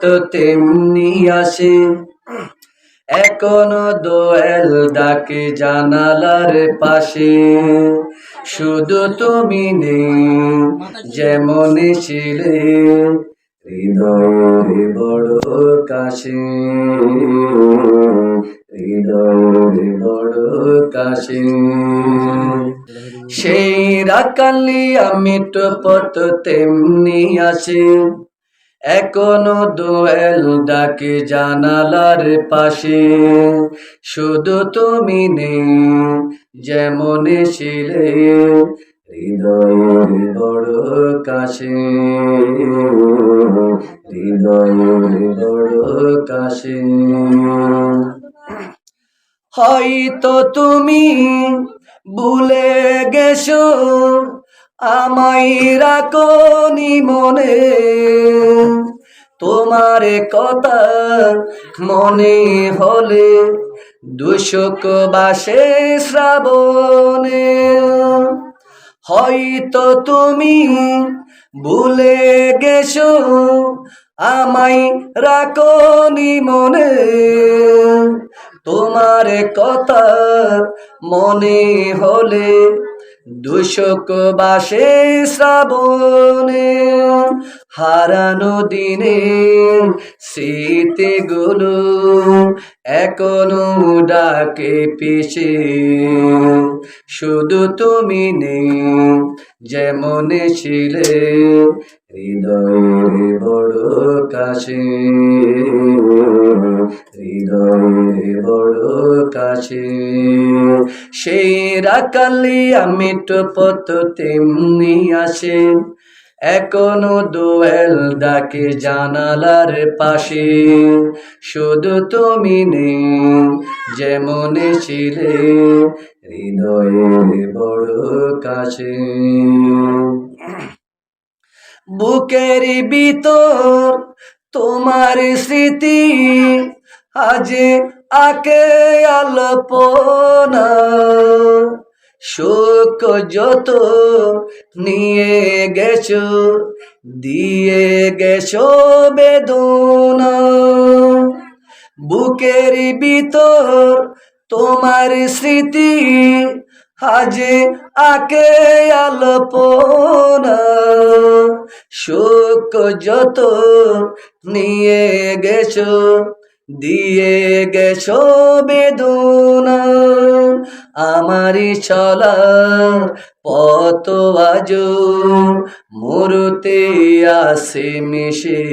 তো তেমনি আসে। এখনও দোয়েল ডাকে জানালার পাশে। শুধু তুমি নেই, যেমন ছিলে হৃদয়ের বড় কাশে। হৃদয়ের বড় কাশে। সেই রাকালি আমি তো পত তেমনি আছে এখনও দোয়েল ডাকে জানালার পাশে, শুধু তুমি নেই যেমন ছিলে হৃদয়ের বড় কাশে। হৃদয়ের বড় কাশে। হয়তো তুমি ভুলে গেছো আমায় রাখনি মনে। তোমার কথা মনে হলে দুশক বাসে শ্রাবণে। হয়তো তুমি ভুলে গেছো, আমায় রাখনি মনে। তোমার কথা মনে হলে দুশক বাসে শ্রাবণে হারানো দিনে স্মৃতিগুলো এখনও ডাকে পিছে। শুধু তুমি নেই, যেমন ছিলে হৃদয়ের বড় কাছে। হৃদয়ের বড় কাছে। সেই রাকালি আমি পত তেমনি আসে। এখনও দোয়েল ডাকে জানালার পাশে। শুধু তুমি নেই, যেমন ছিলে হৃদয়ের বড় কাছে। বুকের ভিতর তোমার স্মৃতি আজ আকে আলপনা। শোক যত নিয়ে গেছো, দিয়ে গেছো বেদনা। বুকের ভিতর তোমার স্মৃতি আজে আকে আলপনা। শোক যত নিয়ে গেছো দিয়ে গেছো বেদনা, আমারই চলা পত আজ মরুতে আসে মিশে।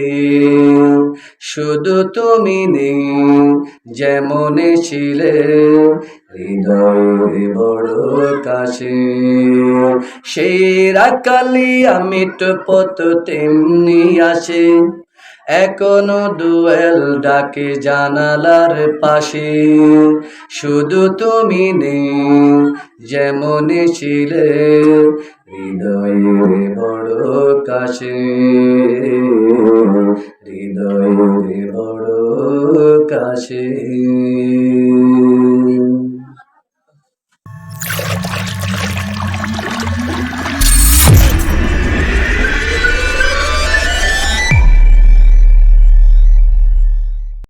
শুধু তুমি নেই, যেমন ছিলে হৃদয় বড় কাছে। সেই রাকালি আমি তো পত তেমনি আসে এখনও দুয়েল ডাকে জানালার পাশে। শুধু তুমি নেই, যেমন ছিলে হৃদয়ের বড় কাছে। হৃদয়ের বড় কাছে।